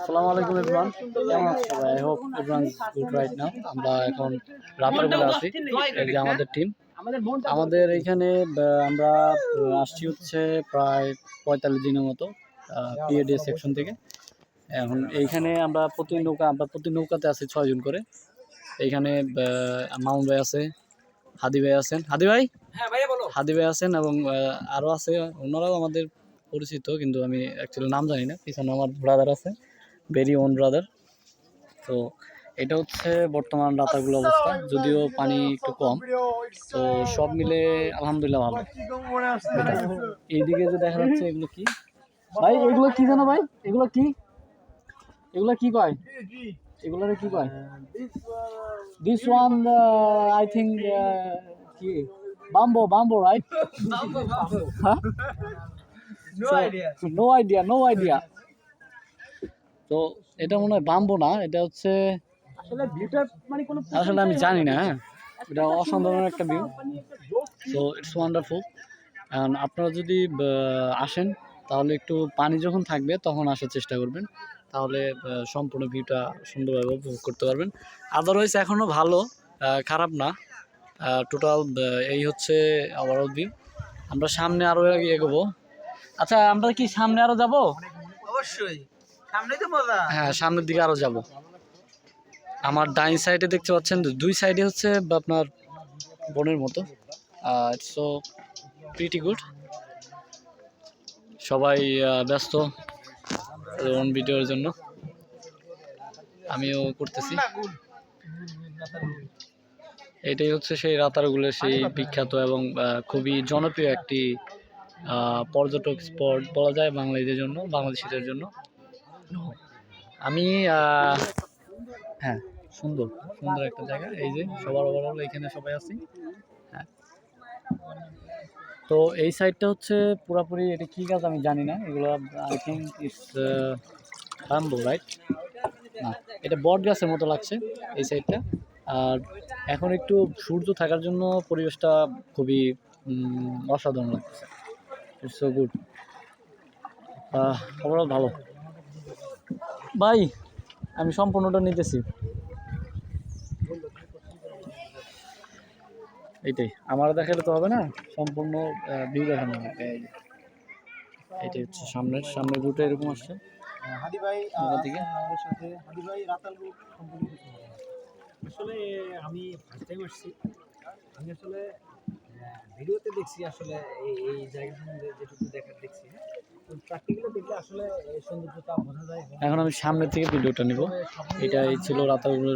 আসসালামু আলাইকুম এভরিওয়ান কেমন আছো সবাই? I hope everyone good right now আমরা এখন রাতের বেলা আছি। এই যে আমাদের টিম আমাদের এখানে আমরা আসছি হচ্ছে প্রায় পঁয়তাল্লিশ দিনের মতো পিএডি সেকশন থেকে। এখন এইখানে আমরা প্রতি নৌকা আমরা প্রতি নৌকাতে আছি ছয়জন করে। এইখানে মামুন ভাই আছে হাদি ভাই আছেন। হাদি ভাই? হ্যাঁ হাদি ভাই আছেন এবং আরও আছে। ওনারাও আমাদের পরিচিত কিন্তু আমি অ্যাকচুয়ালি নাম জানি না। পিছনে আমার ব্রাদার আছে। ভেরি ওন ব্রাদার তো এটা হচ্ছে বর্তমান রাতারগুলো অবস্থা। যদিও পানি একটু কম তো সব মিলে আলহামদুলিল্লাহ ভালো। এইদিকে যে দেখা যাচ্ছে এগুলো কি? ভাই এগুলো কি জানো ভাই? এগুলো কি? এগুলো কি কয়? এগুলোরে কি কয়? দিস ওয়ান আই থিঙ্ক কি? বাম্বো বাম্বো রাইট হ্যাঁ no idea no idea no idea তো এটা মনে হয় বাম্বো না এটা হচ্ছে আসলে ভিউটা মানে কোনো আসলে আমি জানি না হ্যাঁ। এটা অসাধারণ একটা ভিউ সো ইটস ওয়ান্ডারফুল আপনারা যদি আসেন তাহলে একটু পানি যখন থাকবে তখন আসার চেষ্টা করবেন। তাহলে সম্পূর্ণ ভিউটা সুন্দরভাবে উপভোগ করতে পারবেন। আদারওয়াইজ এখনও ভালো খারাপ না। টোটাল এই হচ্ছে ওভারঅল ভিউ আমরা সামনে আরও এগোবো। আচ্ছা আমরা কি সামনে আরও যাব? অবশ্যই। হ্যাঁ সামনের দিকে আরও যাব। আমার ডাইন সাইডে দেখতে পাচ্ছেন, দুই সাইডে হচ্ছে আপনার বনের মতো। সো প্রিটি গুড সবাই ব্যস্ত ওন ভিডিওর জন্য। আমিও করতেছি। এটাই হচ্ছে সেই রাতারগুলের সেই বিখ্যাত এবং খুবই জনপ্রিয় একটি পর্যটক স্পট বলা যায় বাংলাদেশের জন্য, বাংলাদেশিদের জন্য। আমি হ্যাঁ সুন্দর সুন্দর একটা জায়গা। এই যে, সবার ওভারঅল এখানে সবাই আছি। হ্যাঁ। তো এই সাইডটা হচ্ছে পুরাপুরি, এটা কী গাছ আমি জানি না। এগুলো I think it's bamboo right না, এটা বট গাছের মতো লাগছে এই সাইডটা আর এখন একটু সূর্য থাকার জন্য পরিবেশটা খুবই অসাধারণ লাগছে। ইটস সো গুড ওভারঅল ভালো। ভাই আমি সম্পূর্ণটা নিতেছি। এইটাই আমার দেখালে তো হবে না সম্পূর্ণ ভিউ দেখানো হবে। এইটাই হচ্ছে সামনের সামনের ভিউটা এরকম আসছে। হাদি ভাই থেকে। আমাদের সাথে হাদি ভাই রাতাল গ্রুপ। আসলে আমি ফার্স্ট টাইম আসছি। আমি আসলে ভিডিওতে দেখছি আসলে এই এই জায়গা সম্বন্ধে যেটুকু দেখার দেখছি। এখন আমি সামনে থেকে ভিডিওটা নিব। এটাই ছিল রাতারগুলোর